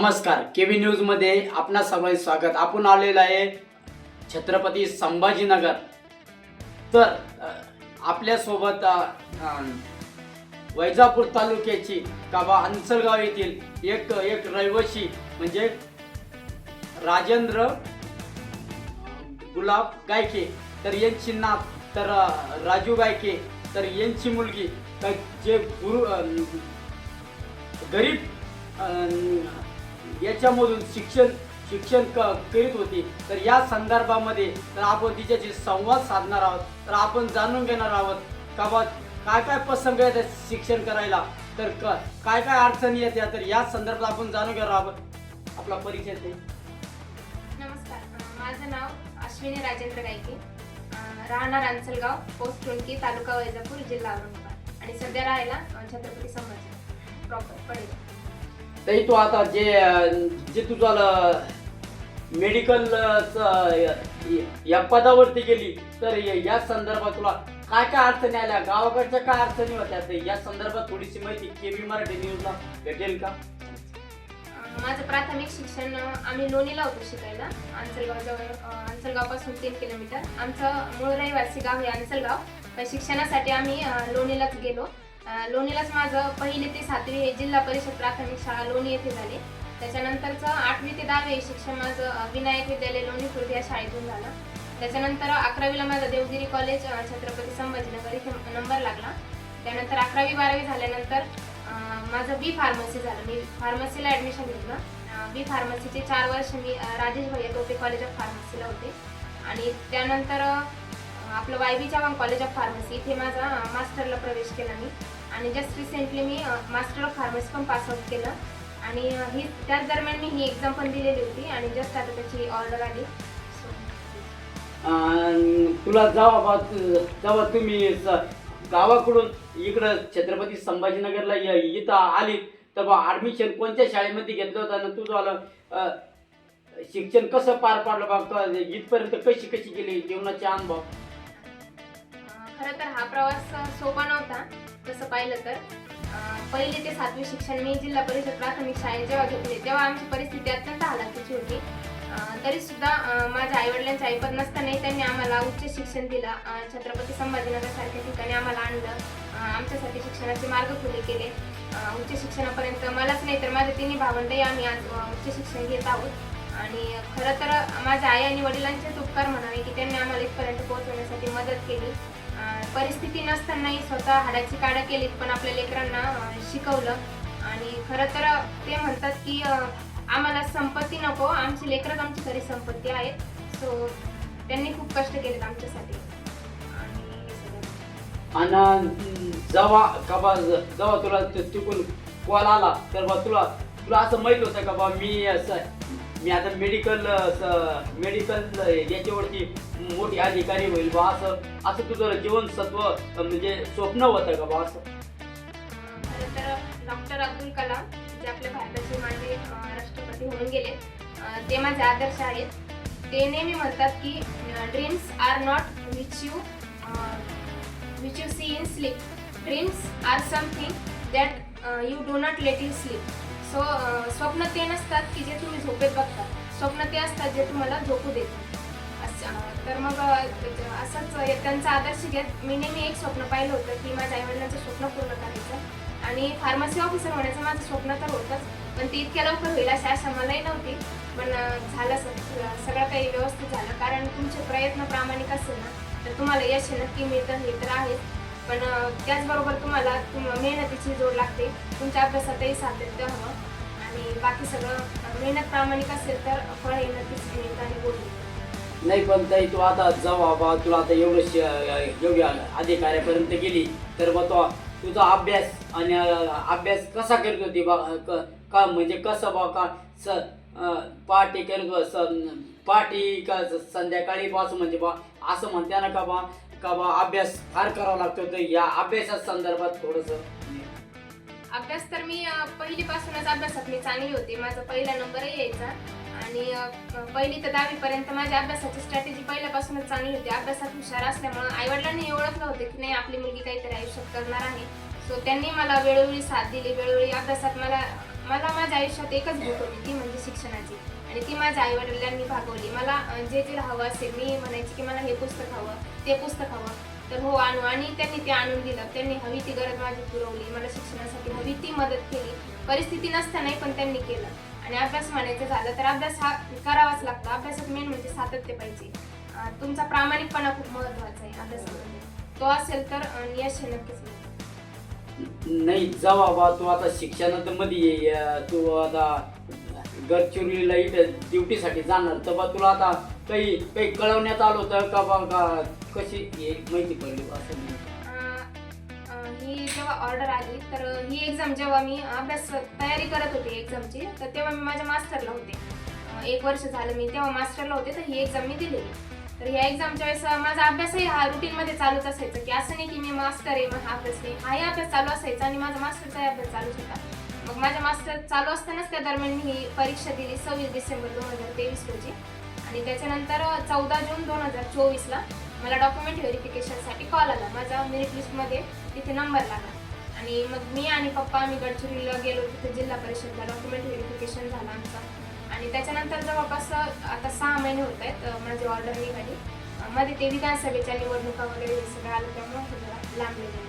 नमस्कार. केव्ही न्यूजमध्ये आपणा सगळे स्वागत. आपण आलेलं आहे छत्रपती संभाजीनगर. तर आपल्यासोबत वैजापूर तालुक्याची काबा अंचलगाव येथील एक एक रहिवासी म्हणजे राजेंद्र गुलाब गायके. तर यांची नात तर राजू गायके. तर यांची मुलगी तर जे गुरु गरीब याच्यामधून शिक्षण शिक्षण क करीत होती. तर या संदर्भामध्ये तर आपण तिच्याशी संवाद साधणार आहोत. तर आपण जाणून घेणार आहोत का बा काय काय प्रसंग येतात शिक्षण करायला? तर क काय काय अडचणी येत्या तर या संदर्भात आपण जाणून घेणार आहोत. आपला परिचय ते नमस्कार. माझं नाव अश्विनी राजेंद्र गायके. राहणार अंचलगाव पोस्ट टोनकी तालुका वैजापूर जिल्हा औरंगाबाद. आणि सध्या राहायला छत्रपती संभाजी प्रॉपर पडेल. तरी तू आता जे जे तुझा मेडिकल या पदावरती गेली तर या संदर्भात तुला काय काय अडचणी आल्या? गावाकडच्या काय अडचणी होत्या? या संदर्भात थोडीशी माहिती केबी मराठी न्यूजला भेटेल का? माझं प्राथमिक शिक्षण आम्ही लोणीला होतो शिकायला अंचलगावजवळ अं, अंचलगावपासून तीन किलोमीटर. आमचं मूळ रहिवासी गाव हे अंचलगाव पण शिक्षणासाठी आम्ही लोणीलाच गेलो. लोणीलाच माझं पहिले ते सातवी हे जिल्हा परिषद प्राथमिक शाळा लोणी येथे झाले. त्याच्यानंतरचं आठवी ते दहावी हे शिक्षण माझं विनायक विद्यालय लोणी खुर्द या शाळेतून झालं. त्याच्यानंतर अकरावीला माझा देवगिरी कॉलेज छत्रपती संभाजीनगर इथे नंबर लागला. त्यानंतर अकरावी बारावी झाल्यानंतर माझं बी फार्मसी झालं. मी फार्मसीला ॲडमिशन घेतलं. बी फार्मसीचे चार वर्ष मी राजेश भैया टोपे कॉलेज ऑफ फार्मसीला होते. आणि त्यानंतर आपलं Y B Chavan college of pharmacy इथे माझा मास्टरला प्रवेश केला मी. आणि जस्ट रिसेंटली मी मास्टर ऑफ फार्मसी पण पास आउट केलं. आणि ही त्याच दरम्यान मी ही एक्झाम पण दिलेली होती आणि जस्ट आता त्याची ऑर्डर आली. तुला जेव्हा बा- जेव्हा तुम्ही गावाकडून इकडं छत्रपती संभाजीनगरला इथं आली. तर बा ऍडमिशन कोणत्या शाळेमध्ये घेतलं होतं आणि तुझं आलं शिक्षण कसं पार पाडलं बाबा इथपर्यंत कशी कशी गेली जीवनाचे अनुभव? खरं तर हा प्रवास सोपा नव्हता तसं पाहिलं तर. पहिले ते सातवी शिक्षण मी जिल्हा परिषद प्राथमिक शाळेत जेव्हा घेतले तेव्हा आमची परिस्थिती अत्यंत हालाकीची होती. तरी सुद्धा माझ्या आईवडिलांचे ऐपत नसतानाही त्यांनी आम्हाला उच्च शिक्षण दिलं. छत्रपती संभाजीनगर सारख्या ठिकाणी आम्हाला आणलं. आमच्यासाठी शिक्षणाचे मार्ग खुले केले. उच्च शिक्षणापर्यंत मलाच नाही तर माझ्या तिन्ही भावंडही आम्ही आज उच्च शिक्षण घेत आहोत. आणि खरं तर माझ्या आई आणि वडिलांचेच उपकार म्हणावे की त्यांनी आम्हाला इथपर्यंत पोहोचवण्यासाठी मदत केली. परिस्थिती नसतानाही स्वतः हाडाची काढा केलीत पण आपल्या लेकरांना शिकवलं. आणि खरं तर ते म्हणतात की आम्हाला संपत्ती नको आमची लेकरच आमची खरी संपत्ती आहेत. सो त्यांनी खूप कष्ट केलेत आमच्यासाठी. आणि जेव्हा का बा जेव्हा तुला चुकून कॉल आला तर बा तुला तुला असं माहीत होतं का बा मी असं मी आता मेडिकल मेडिकल याच्यावरती मोठी अधिकारी होईल बा असं असं तुझं जीवनसत्व म्हणजे स्वप्न होतं का बा असं? तर डॉक्टर अब्दुल कलाम जे आपल्या भारताचे माजी राष्ट्रपती होऊन गेले ते माझे आदर्श आहेत. ते नेहमी म्हणतात की dreams are not which you which you see in sleep dreams are something that you do not let you sleep so स्वप्न ते नसतात की जे तुम्ही झोपेत बघता. स्वप्न ते असतात जे तुम्हाला झोपू देतात. असं, तर मग असंच त्यांचा आदर्श घेत मी नेहमी एक स्वप्न पाहिलं होतं की माझ्या आईवडिलांचं स्वप्न पूर्ण करायचं. आणि फार्मसी ऑफिसर होण्याचं माझं स्वप्न तर होतंच पण ती इतक्या लवकर होईल अशी आशा मलाही नव्हती. पण झालं सगळं काही व्यवस्थित झालं. कारण तुमचे प्रयत्न प्रामाणिक असेल ना तर तुम्हाला यश नक्की मिळतं हे तर आहेच. पण त्याचबरोबर तुम्हाला तुम मेहनतीची जोड लागते. तुमच्या अभ्यासातही सातत्य हवं. आणि बाकी सगळं मेहनत प्रामाणिक असेल तर फळ हे नक्कीच मिळतं आणि गोड मिळतं. नाही पण ताई तू आता जाऊ बा तुला आता एवढं श- एवढ्या अधिकाऱ्यापर्यंत गेली तर बा तो तुझा अभ्यास आणि अं, अभ्यास कसा करत होती बा क- का म्हणजे कसं बा का स अं, पहाटे करत स- पहाटे का स- संध्याकाळी पाच म्हणजे बा असं म्हणते ना का बा का बा अभ्यास फार करावा लागतो तर या अभ्यासा संदर्भात थोडंसं अभ्यास तर मी पहिलीपासूनच अभ्यासात मी चांगली होती. माझा पहिला नंबरही यायचा आणि पहिली तर दहावीपर्यंत माझ्या अभ्यासाची स्ट्रॅटेजी पहिल्यापासूनच चांगली होती. अभ्यासात हुशार असल्यामुळं आईवडिलांनी हे ओळखलं होतं की नाही आपली मुलगी काहीतरी आयुष्यात करणार आहे. सो त्यांनी मला वेळोवेळी साथ दिली. वेळोवेळी अभ्यासात मला मला माझ्या आयुष्यात एकच भूक होती ती म्हणजे शिक्षणाची. आणि ती माझ्या आईवडिलांनी भागवली. मला जे जे हवं असेल मी म्हणायची की मला हे पुस्तक हवं ते पुस्तक हवं. तर हो आणू. आणि त्यांनी ते आणून दिलं. त्यांनी हवी ती गरज माझी पुरवली. मला शिक्षणासाठी हवी ती मदत केली. परिस्थिती नसतानाही पण त्यांनी केलं. आणि अभ्यास म्हणायचं झालं तर अभ्यास हा करावाच लागतो. अभ्यासात मेन म्हणजे सातत्य पाहिजे. तुमचा प्रामाणिकपणा खूप महत्त्वाचा आहे अभ्यासामध्ये. तो असेल तर यश हे नक्कीच मिळतं. नाही जा बाबा तू आता शिक्षणात मध्ये ये, तू आता गडचिरोलीला इथं ड्युटीसाठी जाणार. तर बा तुला आता काही काही कळवण्यात आलं होतं का बा का कशी हे माहिती पडली बा असं नाही. अं, ही जेव्हा ऑर्डर आली तर ही एक्झाम जेव्हा मी अभ्यास तयारी करत होते एक्झामची तर तेव्हा मी माझ्या मास्टरला होते. अं, एक वर्ष झालं मी तेव्हा मास्टरला होते तर ही एक्झाम मी दिलेली तर ह्या एक्झामच्या वेळेस माझा अभ्यासही हा रुटीनमध्ये चालूच असायचा की असं नाही की मी मास्टर आहे मग हा अभ्यास नाही. हाही अभ्यास चालू असायचा आणि माझा मास्टरचाही अभ्यास चालूच होता. मग माझ्या मास्टर चालू असतानाच त्या दरम्यान मी ही परीक्षा दिली सव्वीस डिसेंबर दोन हजार तेवीस रोजी. आणि त्याच्यानंतर चौदा जून दोन हजार चोवीसला मला डॉक्युमेंट व्हेरिफिकेशनसाठी कॉल आला. माझा मेरिट लिस्टमध्ये तिथे नंबर लागला. आणि मग मी आणि पप्पा आम्ही गडचिरोलीला गेलो. तिथे जिल्हा परिषदला डॉक्युमेंट व्हेरिफिकेशन झालं आमचं. आणि त्याच्यानंतर जवळपास आता सहा महिने होत आहेत माझी ऑर्डर निघाली. मध्ये ते विधानसभेच्या निवडणुका वगैरे हे सगळं आलं त्यामुळे हे जरा लांबले गेले.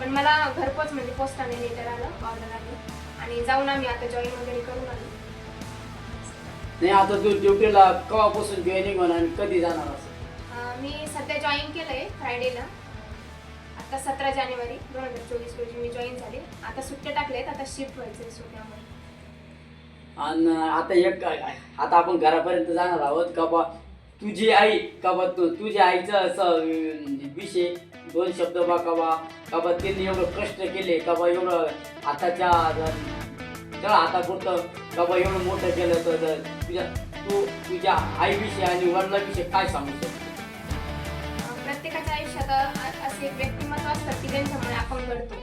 पण मला घरपोच म्हणजे पोस्टाने लेटर आलं ऑर्डर आली. आणि जाऊन आम्ही आता जॉईन वगैरे करून आलो. नाही आता तू ड्युटीला केव्हापासून जॉईनिंग होणार आणि कधी जाणार असं? अं, मी सध्या जॉईन केलंय फ्रायडेला. आता सतरा जानेवारी दोन हजार चोवीस रोजी मी जॉईन झाले. आता सुट्ट्या टाकल्या आहेत आता शिफ्ट व्हायचं सुट्ट्यामध्ये आणि आता एक आता आपण घरापर्यंत जाणार आहोत का बा? तुझी आई का बा तू तुझ्या आईचं असं अं, विषय दोन शब्द बा का बा? का बा त्यांनी एवढं कष्ट केले का बा एवढं हाताच्या आता हातापुरतं का बाबा एवढं मोठं केलं तर तुझ्या तू तुझ्या आईविषयी आणि वडिलांविषयी काय सांगू शकतो? प्रत्येकाच्या आयुष्यात अ- असे व्यक्तिमत्व असतात की त्यांच्यामुळे आपण घडतो.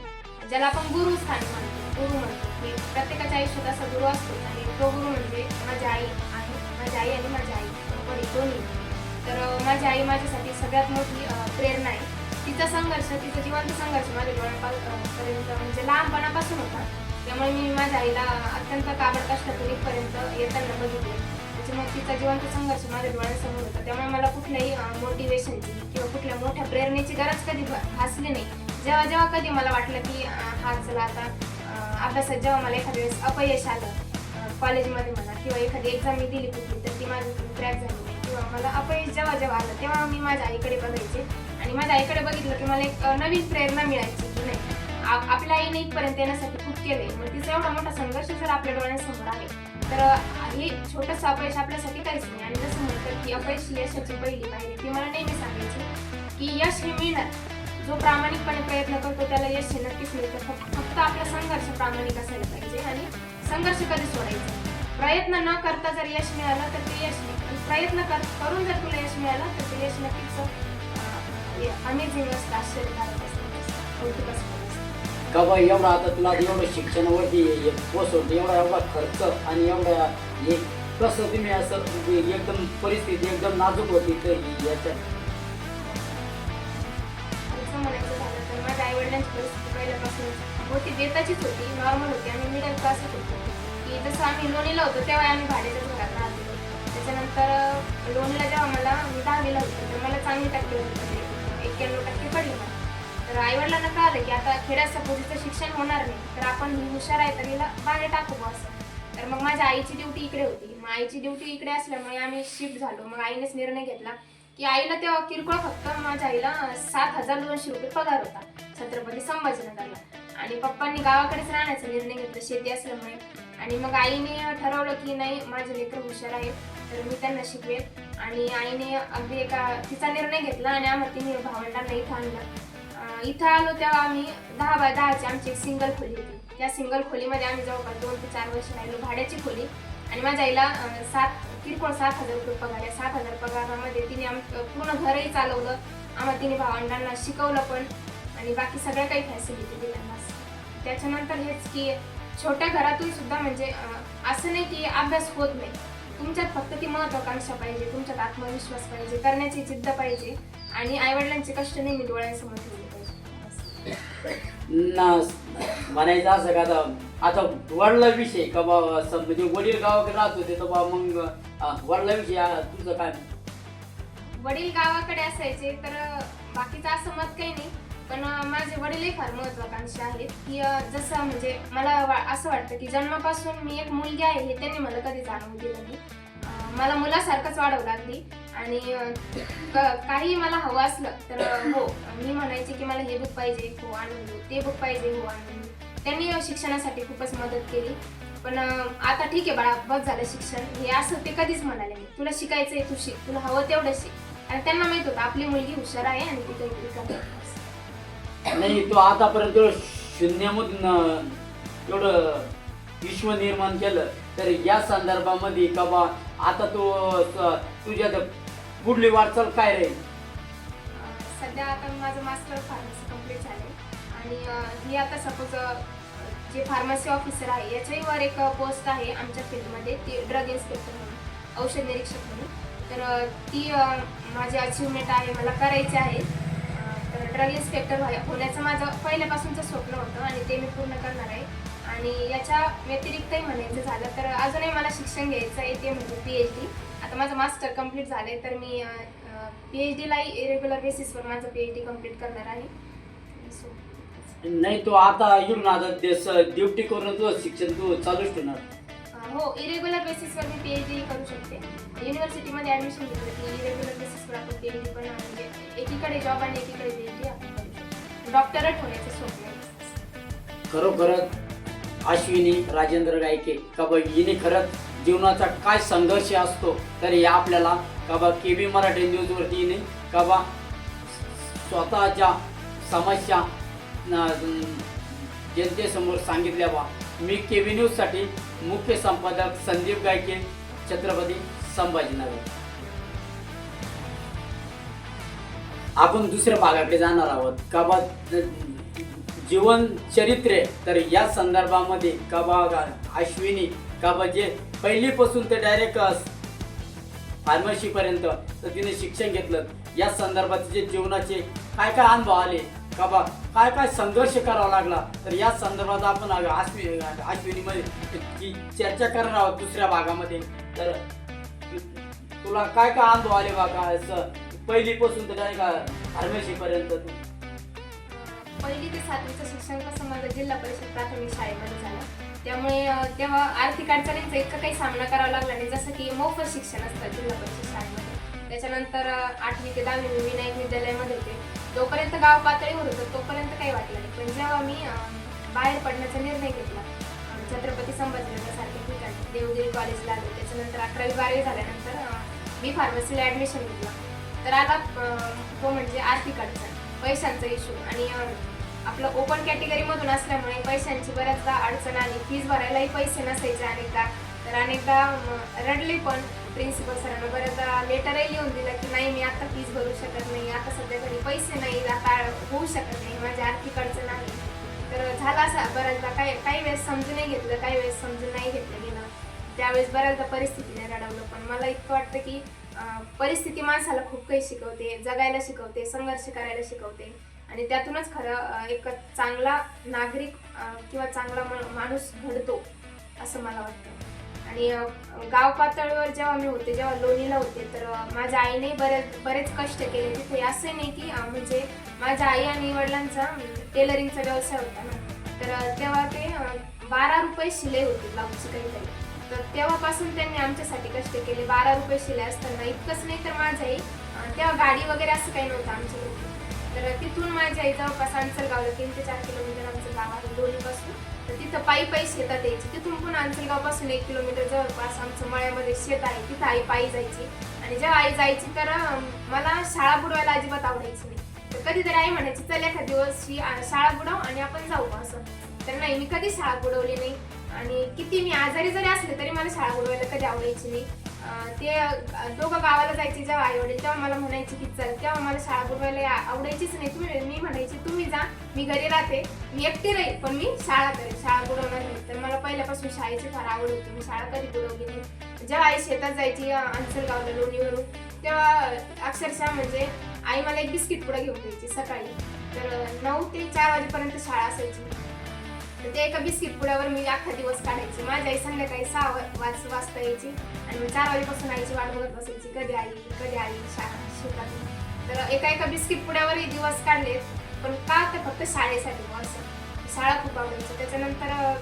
ज्याला आपण गुरु स्थान म्हणतो. गुरु म्हणतो. की प्रत्येकाच्या आयुष्यात असा गुरु असतो आणि तो गुरु म्हणजे माझी आई आहे. माझी आई आणि माझी आई. वडील दोन्ही. तर माझी आई माझ्यासाठी सगळ्यात मोठी प्रेरणा आहे. तिचा संघर्ष तिचा जिवंत संघर्ष माझ्या डोळ्यापर्यंत म्हणजे लहानपणापासून होता. त्यामुळे मी माझ्या आईला अत्यंत काबड कष्टातून इथपर्यंत येताना बघितले. त्याच्यामुळे तिचा जिवंत संघर्ष माझ्या डोळ्यासमोर होता. त्यामुळे मला कुठल्याही मोटिवेशनची किंवा कुठल्या मोठ्या प्रेरणेची गरज कधी भासली नाही. जेव्हा जेव्हा कधी मला वाटलं की हा चला आता अभ्यासात जेव्हा मला एखाद्या वेळेस अपयश आलं कॉलेजमध्ये म्हणा किंवा एखादी एक्झाम मी दिली कुठली तर ती माझी क्रॅक झाली नाही. किंवा मला अपयश जेव्हा जेव्हा आलं तेव्हा मी माझ्या आईकडे बघायचे. आणि माझ्या आईकडे बघितलं की मला एक नवीन प्रेरणा मिळायची. आपल्या आईने इथपर्यंत येण्यासाठी खूप केले मग तिचा एवढा मोठा संघर्ष जर आपल्या डोळ्यासमोर आहे तर हे छोटंसं अपयश आपल्यासाठी काहीच नाही. आणि जसं म्हणतात की अपयश ही यशाची पहिली पाहिजे ती मला नेहमी सांगायची की यश हे मिळणार. जो प्रामाणिकपणे प्रयत्न करतो त्याला यश हे नक्कीच मिळतं. फक्त आपला संघर्ष प्रामाणिक असायला पाहिजे आणि संघर्ष कधी सोडायचा? प्रयत्न न करता जर यश मिळालं तर ते यश प्रयत्न कर करून जर तुला यश मिळालं तर ते यश नक्कीच अमेझिंग असतं आश्चर्यकारक असतं. कौतुक असतं. का बा एवढा आता तुला एवढं शिक्षणावरती पोचवतं एवढा एवढा खर्च आणि एवढा हे कसं तुम्ही असं म्हणजे एकदम परिस्थिती एकदम नाजूक होती तर याच्यात? असं म्हणायचं झालं तर माझ्या परिस्थिती पहिल्यापासून होती बेताचीच होती नॉर्मल होती आम्ही मिडल क्लासच होतो. की जसं आम्ही लोणीला होतो तेव्हा आम्ही भाड्याच्याच घरात राहत होतो. त्याच्यानंतर लोणीला जेव्हा मला मी दहावीला होतो तर मला चांगली टक्के होते. म्हणजे एक्क्याण्णव टक्के पडले मला. तर आईवडिलांना कळालं की आता खेड्यात सपोजीचं शिक्षण होणार नाही तर आपण ही हुशार आहे तर हिला बाहेर टाकू असं तर मग माझ्या आईची ड्युटी इकडे होती. मग आईची ड्युटी इकडे असल्यामुळे आम्ही शिफ्ट झालो. मग आईनेच निर्णय घेतला की आईला तेव्हा किरकोळ फक्त माझ्या आईला सात हजार दोनशे रुपये पगार होता. छत्रपती संभाजीनगरला. आणि पप्पांनी गावाकडेच राहण्याचा निर्णय घेतला शेती असल्यामुळे. आणि मग आईने ठरवलं की नाही माझे लेकर हुशार आहेत तर मी त्यांना शिकवेल आणि आईने अगदी एका तिचा निर्णय घेतला आणि आम्हाला तिने भावंडांना इथं आणलं. इथं आलो तेव्हा आम्ही दहा बाय दहाची आमची एक सिंगल खोली होती. त्या सिंगल खोलीमध्ये आम्ही जवळपास दोन ते चार वर्ष राहिलो भाड्याची खोली. आणि माझ्या आईला सात किरकोळ सात हजार रुपये पगार आहे. सात हजार पगारामध्ये तिने आम पूर्ण घरही चालवलं. आम्हाला तिने भावंडांना शिकवलं पण. आणि बाकी सगळ्या काही फॅसिलिटी दिल्या त्याच्यानंतर हेच की छोट्या घरातून सुद्धा म्हणजे असं नाही की अभ्यास होत नाही. तुमच्यात फक्त ती महत्वाकांक्षा पाहिजे. तुमच्यात आत्मविश्वास पाहिजे. करण्याची जिद्द पाहिजे. आणि आईवडिलांचे कष्ट नेहमी डोळ्यासमोर ठेवले. ना म्हणायचं असं का आता? आता वडिलाविषयी का बा असं म्हणजे वडील गावाकडे राहत होते तर बा मग वडला वडिलाविषयी तुझं काय? वडील गावाकडे असायचे तर बाकीचं असं मत काही नाही. पण अं, माझे वडीलही फार महत्वाकांक्षी आहेत. की जसं म्हणजे मला वा- असं वाटतं की जन्मापासून मी एक मुलगी आहे हे त्यांनी मला कधी जाणवून दिलं नाही. मला मुलासारखंच वाढवू लागली. आणि क- काही मला हवं असलं तर हो मी म्हणायचे की मला हे बुक पाहिजे हो आणून देऊ ते बुक पाहिजे हो आणून देऊ त्यांनी शिक्षणासाठी खूपच मदत केली. पण आता ठीक आहे बाळा बस झालं शिक्षण. हे असं ते कधीच म्हणाले नाही. तुला शिकायचंय तू शिक तुला हवं तेवढं शिक. आणि त्यांना माहीत होतं आपली मुलगी हुशार आहे आणि ती काहीतरी नाही तो आतापर्यंत शून्यामधून एवढं विश्व निर्माण केलं तर या संदर्भामध्ये का बा आता तो तुझ्या पुढली वाटचाल काय राहील सध्या आता माझं मास्टर फार्मसी कंप्लीट झाले आणि ही मी आता सपोज जे फार्मसी ऑफिसर आहे याच्याही वर एक पोस्ट आहे आमच्या फील्डमध्ये ती ड्रग इन्स्पेक्टर म्हणून औषध निरीक्षक म्हणून. तर ती माझी अचिव्हमेंट आहे मला करायची आहे. तर ड्रग इन्स्पेक्टर होण्याचं माझं पहिल्यापासूनचं स्वप्न होतं आणि ते मी पूर्ण करणार आहे. आणि याच्या व्यतिरिक्तही म्हणायचं झालं तर अजूनही मला शिक्षण घ्यायचं आहे ते म्हणजे पी एच डी आता माझं मास्टर कंप्लीट झालं आहे तर मी पी एच डीलाही रेग्युलर बेसिसवर माझं पी एच डी कंप्लीट करणार आहे. नाही तो आता इकडून आता देश ड्युटी करून तुझं शिक्षण तू चालूच ठेवणार. हो इरेग्युलर बेसिसवर मी पी एच डी करू शकते. युनिव्हर्सिटीमध्ये ॲडमिशन घेतलं की इरेग्युलर बेसिसवर आपण पी एच डी पण म्हणजे एकीकडे जॉब आणि एकीकडे पी एच डी आपण डॉक्टरेट होण्याचं स्वप्न खरोखरच? अश्विनी राजेंद्र गायके का बा हिने खरंच जीवनाचा काय संघर्ष असतो तर हे आपल्याला का बा के बी मराठी न्यूजवरती हिने का बा स्वतःच्या समस्या जनतेसमोर सांगितल्या बा. मी के बी न्यूजसाठी मुख्य संपादक संदीप गायके छत्रपती संभाजीनगर. आपण दुसऱ्या भागाकडे जाणार आहोत. का बा जीवन चरित्रे तर या संदर्भामध्ये का अश्विनी कबा बा जे पहिलीपासून ते डायरेक्ट फार्मसीपर्यंत तर तिने शिक्षण घेतलं. या संदर्भात जे जीवनाचे काय काय अनुभव आले? कबा बा काय काय संघर्ष करावा लागला? तर या संदर्भात आपण अश्वि आश्विनीमध्ये चर्चा करणार आहोत दुसऱ्या भागामध्ये तर तुला काय काय अनुभव आले बा असं पहिलीपासून तर डायरेक्ट फार्मसीपर्यंत तू. पहिली ते सातवीचं शिक्षण कसं माझं जिल्हा परिषद प्राथमिक शाळेमध्ये झालं. त्यामुळे तेव्हा आर्थिक अडचणींचा इतका काही सामना करावा लागला नाही जसं की मोफत शिक्षण असतं जिल्हा परिषद शाळेमध्ये. त्याच्यानंतर आठवी ते दहावी मी विनायक विद्यालयामध्ये होते. जोपर्यंत गाव पातळीवर होतं तोपर्यंत काही वाटलं नाही. पण जेव्हा मी बाहेर पडण्याचा निर्णय घेतला छत्रपती संभाजीनगरसारखे ठिकाणी देवगिरी कॉलेजला आले. त्याच्यानंतर अकरावी बारावी झाल्यानंतर मी फार्मसीला ॲडमिशन घेतलं. तर आता तो म्हणजे आर्थिक अडचण पैशांचा इश्यू आणि आपलं ओपन कॅटेगरीमधून असल्यामुळे पैशांची बऱ्याचदा अडचण आली. फीज भरायलाही पैसे नसायचे अनेकदा. तर अनेकदा रडले पण प्रिन्सिपल सरांना बऱ्याचदा लेटरही लिहून दिलं की नाही मी आता फीज भरू शकत नाही. आता सध्या घरी पैसे नाही. आता होऊ शकत नाही. माझी आर्थिक अडचण आहे. तर झाला असा बऱ्याचदा. काही काही वेळेस समजून नाही घेतलं काही वेळेस समजून नाही घेतलं गेलं. त्यावेळेस बऱ्याचदा परिस्थितीने रडवलं पण. मला इतकं वाटतं की परिस्थिती माणसाला खूप काही शिकवते. जगायला शिकवते संघर्ष करायला शिकवते. आणि त्यातूनच खरं एक चांगला नागरिक किंवा चांगला माणूस घडतो असं मला वाटतं. आणि गाव पातळीवर जेव्हा मी होते जेव्हा लोणीला होते तर माझ्या आईने बरेच बरेच कष्ट केले तिथे. असं नाही की म्हणजे माझ्या आई आणि वडिलांचा टेलरिंगचा व्यवसाय होता ना. तर तेव्हा ते बारा रुपये शिलाई होती ब्लाऊजची काहीतरी तर तेव्हापासून त्यांनी आमच्यासाठी कष्ट केले. बारा रुपये शिलाई असताना इतकंच नाही तर माझ्याही आई तेव्हा गाडी वगैरे असं काही नव्हतं आमच्या तर तिथून माझ्या आई जवळपास अंचलगावला तीन ते चार किलोमीटर आमचं गाव आहे. दोन्हीपासून. तर तिथं पायी पायी शेतात यायची. तिथून पण अंचलगावपासून एक किलोमीटर जवळपास आमचं मळ्यामध्ये शेत आहे. तिथं आई पायी जायची. आणि जेव्हा आई जायची तर मला शाळा बुडवायला अजिबात आवडायची नाही. तर कधीतरी आई म्हणायची चल एखाद दिवस ही शाळा बुडव आणि आपण जाऊ असं. तर नाही मी कधी शाळा बुडवली नाही. आणि किती मी आजारी जरी असले तरी मला शाळा बुडवायला कधी आवडायची नाही. ते दोघं गावाला जायचे जेव्हा आई वडील तेव्हा मला म्हणायची की चल तेव्हा मला शाळा बुडवायला आवडायचीच नाही. तुम्ही मी म्हणायची तुम्ही जा मी घरी राहते मी एकटी राहील पण मी शाळा करेन शाळा बुडवणार नाही. तर मला पहिल्यापासून शाळेची फार आवड होती मी शाळा कधी बुडवली नाही. जेव्हा आई शेतात जायची अं, लोणीवरून तेव्हा अक्षरशः म्हणजे आई मला एक बिस्किट पुढे घेऊन द्यायची सकाळी. तर नऊ ते चार वाजेपर्यंत शाळा असायची. तर त्या एका बिस्किट पुड्यावर मी अख्खा दिवस काढायचे. माझी आई संध्याकाळी सहा वा- वाज वाजता यायची. आणि मी चार वाजेपासून आईची वाट बघत बसायची कधी आई? कधी आई? शाळा शेतात तर एका एका बिस्किट पुड्यावरही दिवस काढले पण का तर फक्त शाळेसाठी असं. शाळा खूप आवडायची. त्याच्यानंतर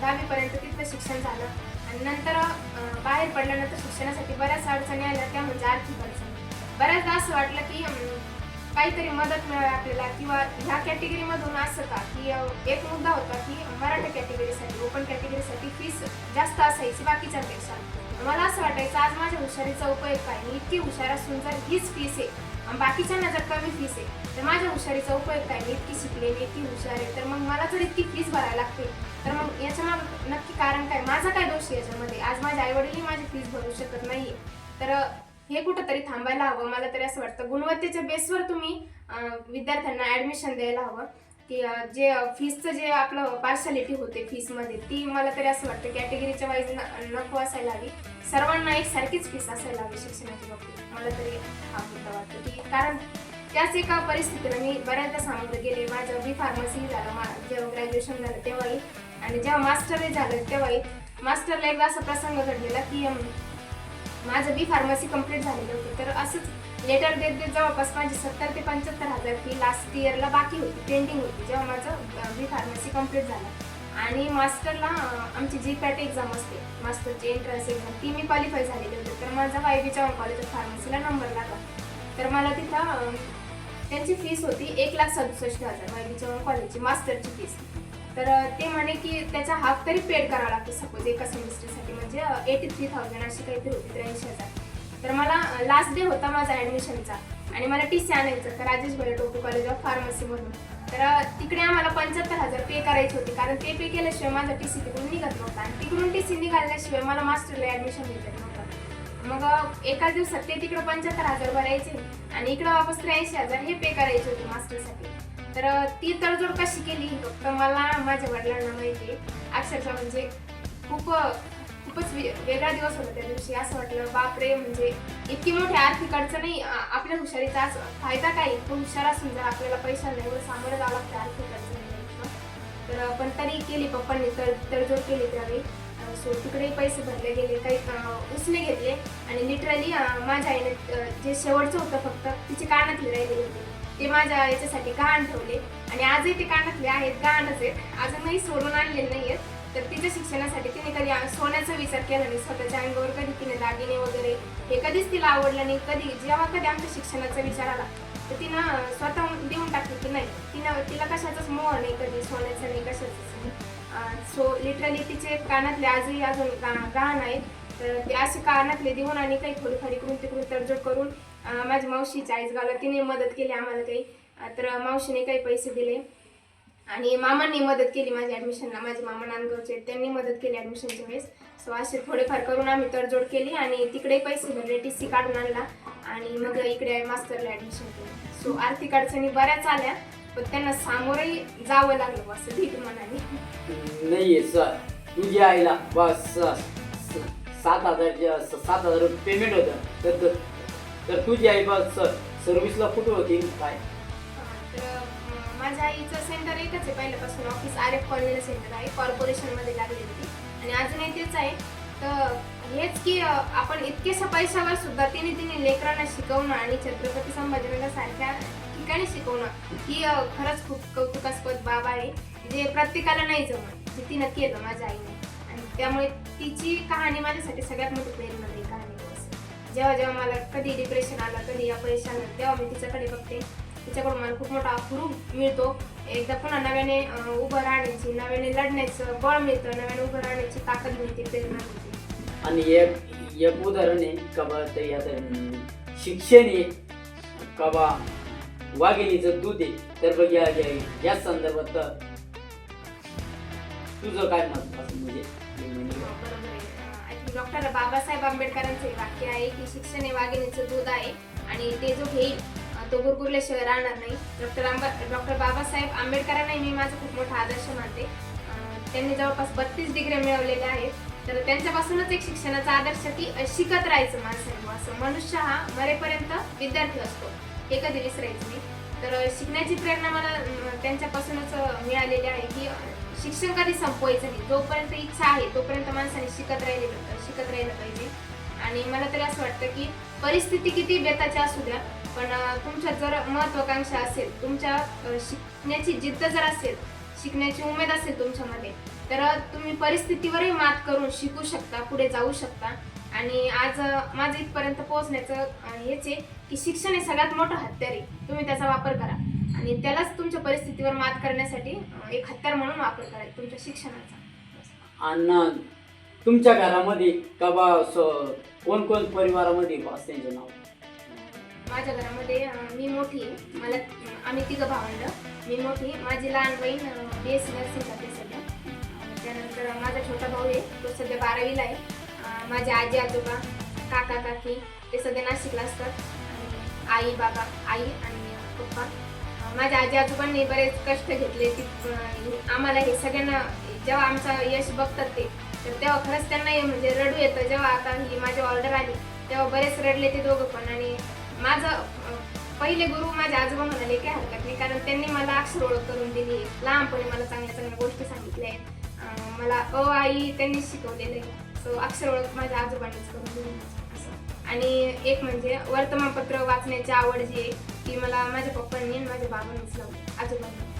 दहावीपर्यंत तिथलं शिक्षण झालं. आणि नंतर बाहेर पडल्यानंतर शिक्षणासाठी बऱ्याच अडचणी आल्या. त्या म्हणजे आर्थिक अडचणी. बऱ्याचदा असं वाटलं की काहीतरी मदत मिळावी आपल्याला किंवा ह्या कॅटेगरीमधून असं का की एक मुद्दा होता की मराठा कॅटेगरीसाठी ओपन कॅटेगरीसाठी फीस जास्त असायची बाकीच्यांपेक्षा. मला असं वाटायचं आज माझ्या हुशारीचा उपयोग काय? मी इतकी हुशार असून जर हीच फीस आहे आणि बाकीच्यांना जर कमी फीस आहे तर माझ्या हुशारीचा उपयोग काय? मी इतकी शिकले मी इतकी हुशार आहे तर मग मला जर इतकी फीस भरायला लागते तर मग याच्या नक्की कारण काय? माझा काय दोष आहे याच्यामध्ये? आज माझे आईवडीलही माझी फीस भरू शकत नाही तर हे कुठंतरी थांबायला हवं. मला तरी असं वाटतं. गुणवत्तेच्या बेसवर तुम्ही विद्यार्थ्यांना ॲडमिशन द्यायला हवं. की जे फीसचं जे आपलं पार्शालिटी होते फीसमध्ये ती मला तरी असं वाटतं कॅटेगरीच्या वाईज नको असायला हवी. सर्वांना एक सारखीच फीस असायला हवी शिक्षणाच्या बाबतीत. मला तरी हा मुद्दा वाटतो की कारण त्याच एका परिस्थितीला मी बऱ्याचदा सामोरं गेले. माझं बी फार्मसी झालं मा जेव्हा ग्रॅज्युएशन झालं तेव्हाही. आणि जेव्हा मास्टरही झालं तेव्हाही मास्टरला एकदा असा प्रसंग घडलेला की माझं बी फार्मसी कंप्लीट झालेलं होतं. तर असंच लेटर देत देत जवळपास माझी सत्तर ते पंच्याहत्तर हजार फी लास्ट इयरला बाकी होती पेंडिंग होती जेव्हा माझं बी फार्मसी कंप्लीट झालं. आणि मास्टरला आमची जी पॅट एक्झाम असते. मास्टरची एंट्रन्स एक्झाम ती मी क्वालिफाय झालेली होती. तर माझा Y B Chavan college of फार्मसीला number लागला. तर मला तिथं त्यांची फीस होती एक लाख सदुसष्ट हजार वाय बी चव्हाण कॉलेजची मास्टरची फीस तर ते म्हणे की त्याचा हाफ तरी पेड करावा लागतो सपोज एका सेमिस्टरसाठी. म्हणजे एटी थ्री थाउजंड अशी काहीतरी होती त्र्याऐंशी हजार. तर मला लास्ट डे होता माझा ॲडमिशनचा आणि मला टी सी आणायचं तर राजेश भैया टोपू कॉलेज ऑफ फार्मसीमधून तर तिकडे आम्हाला पंच्याहत्तर हजार पे करायची होती कारण ते पे केल्याशिवाय माझा टी सी तिकडून निघत नव्हता. आणि तिकडून टी सी निघाल्याशिवाय मला मास्टरला ॲडमिशन भेटत नव्हतं. मग एका दिवसात ते तिकडं पंच्याहत्तर हजार भरायचे. आणि इकडं वापस त्र्याऐंशी हजार हे पे करायचे होते मास्टरसाठी तर ती तडजोड कशी केली. फक्त मला माझ्या वडिलांना माहिती आहे. अक्षरशः म्हणजे खूप खूपच वेगळा दिवस होता त्या दिवशी. असं वाटलं बापरे म्हणजे इतकी मोठी आर्थिक अडचणी आपल्या हुशारीचा आज फायदा काय? इतकं हुशार असून जर आपल्याला पैसा एवढं सामोरं जावं लागतं आर्थिक अडचणी तर पण तरी केली पप्पांनी तर तडजोड केली त्यावेळी. सो तिकडेही पैसे भरले गेले काही उसने घेतले. आणि लिटरली माझ्या आईने जे शेवटचं होतं फक्त तिचे कानातले राहिलेले होते. ते माझ्या याच्यासाठी गहाण ठेवले. आणि आजही ते कानातले आहेत गहाणच आहेत. अजूनही सोडून आणलेले नाही आहेत. तर तिच्या शिक्षणासाठी तिने कधी सोन्याचा विचार केला नाही. स्वतःच्या अंगावर कधी तिने दागिने वगैरे हे कधीच तिला आवडलं नाही. कधी जेव्हा कधी आमच्या शिक्षणाचा विचार आला तर तिनं स्वतः देऊन टाकली की नाही तिनं तिला कशाचाच मोह नाही कधी सोन्याचा नाही कशाचाच नाही. सो लिटरली तिचे कानातले आजही अजून गहाण आहेत. तर ते असे कानातले देऊन आणि काही थोडीफार इकडून तिकडून तडजोड करून माझ्या माझी मावशी चाळीसगावला तिने मदत केली आम्हाला काही. तर मावशीने काही पैसे दिले. आणि मामांनी मदत केली माझ्या ॲडमिशनला माझे मामा नांदगावचे त्यांनी मदत केली ॲडमिशनच्या वेळेस. सो असे थोडेफार करून आम्ही तडजोड केली आणि तिकडे पैसे भरले टी सी काढून आणला. आणि मग इकडे मास्टरला ॲडमिशन केलं. सो आर्थिक अडचणी बऱ्याच आल्या पण त्यांना सामोरही जावं लागलं असं ठीक मनाने. नाही सर तुझ्या आईला बस. सात हजार सात हजार पेमेंट होतं तर तर- तुझी आई बस सर्व्हिसला कुठं होती? काय? तर माझ्या आईचं सेंटर एकच आहे पहिल्यापासून. ऑफिस आर एफ कॉलनीला सेंटर आहे कॉर्पोरेशनमध्ये लागलेली होती. आणि अजूनही तेच आहे. तर हेच की आपण इतकेशा पैशावर सुद्धा तिने तिने लेकरांना शिकवणं आणि छत्रपती संभाजीनगर सारख्या ठिकाणी शिकवणं ही खरंच खूप कौतुकास्पद बाब आहे. जे प्रत्येकाला नाही जमत जे तिनं केलं माझ्या आईने. त्यामुळे तिची कहाणी माझ्यासाठी सगळ्यात मोठी प्रेरणादायी कहाणी आहे जेव्हा जेव्हा मला कधी डिप्रेशन आलं कधी अपयश आलं तेव्हा मी तिच्याकडे बघते. तिच्याकडून मला खूप मोठा अप्रूप मिळतो. एकदा पुन्हा नव्याने उभं राहण्याची नव्याने लढण्याचं बळ मिळतं नव्याने उभं राहण्याची ताकद मिळते प्रेरणा मिळते. आणि एक एक उदाहरण आहे का बा ते आता शिक्षण आहे का बा वाघिणीचं दूध आहे. तर बघ या संदर्भात तुझं काय मत असं म्हणजे? बरोबर आहे डॉक्टर बाबासाहेब आंबेडकरांचे वाक्य आहे की शिक्षण हे वाघिणीचं दूध आहे आणि ते जो घेईल तो तो गुरगुरल्याशिवाय राहणार नाही. डॉक्टर आंबा डॉक्टर बाबासाहेब आंबेडकरांनाही मी माझा खूप मोठा आदर्श मानते. त्यांनी जवळपास बत्तीस डिग्री मिळवलेल्या आहेत. तर त्यांच्यापासूनच एक शिक्षणाचा आदर्श की शिकत राहायचं माणसाने. असं मनुष्य हा मरेपर्यंत विद्यार्थी असतो. हे कधी विसरायचं नाही. तर शिकण्याची प्रेरणा मला त्यांच्यापासूनच मिळालेली आहे की शिक्षण कधी संपवायचं नाही. जोपर्यंत इच्छा आहे तोपर्यंत माणसाने शिकत राहिले शिकत राहिलं पाहिजे. आणि मला तरी असं वाटतं की परिस्थिती किती बेताची असू द्या पण तुमच्या जर महत्वाकांक्षा असेल तुमच्या शिकण्याची जिद्द जर असेल शिकण्याची उमेद असेल तुमच्यामध्ये तर तुम्ही परिस्थितीवरही मात करून शिकू शकता पुढे जाऊ शकता. आणि आज माझं इथपर्यंत पोहोचण्याचं हेच आहे की शिक्षण हे सगळ्यात मोठं हत्यार आहे. तुम्ही त्याचा वापर करा. आणि त्यालाच तुमच्या परिस्थितीवर मात करण्यासाठी एक हत्यार म्हणून वापर करायचा तुमच्या शिक्षणाचा. आणि तुमच्या घरामध्ये का बा कोण कोण परिवारामध्ये बस त्यांचं नाव? माझ्या घरामध्ये मी मोठी मला आम्ही तिघं भावंड. मी मोठी माझी लहान बहीण बी एस सी नर्सिंग करते सध्या. त्यानंतर माझा छोटा भाऊ आहे. तो सध्या बारावीला आहे. माझे आजी आजोबा काका काकी ते सध्या नाशिकला असतात. आई बाबा आई आणि पप्पा. माझ्या आजी आजोबांनी बरेच कष्ट घेतले ती आम्हाला हे सगळ्यांना जेव्हा आमचा यश बघतात ते तर तेव्हा खरंच त्यांना हे म्हणजे रडू येतं. जेव्हा आता ही माझी ऑर्डर आली तेव्हा बरेच रडले ते दोघं पण. आणि माझं पहिले गुरु माझ्या आजोबा म्हणाले काय हरकत नाही. कारण त्यांनी मला अक्षर ओळख करून दिली लहानपणी मला चांगल्या चांगल्या गोष्टी सांगितल्या आहेत. मला अ आई त्यांनी शिकवलेलं आहे. सो अक्षर ओळख माझ्या आजोबांनीच करून दिली. आणि एक म्हणजे वर्तमानपत्र वाचण्याची आवड जी आहे ती मला माझ्या पप्पांनी आणि माझ्या बाबांनीच लावली. आजोबांनी.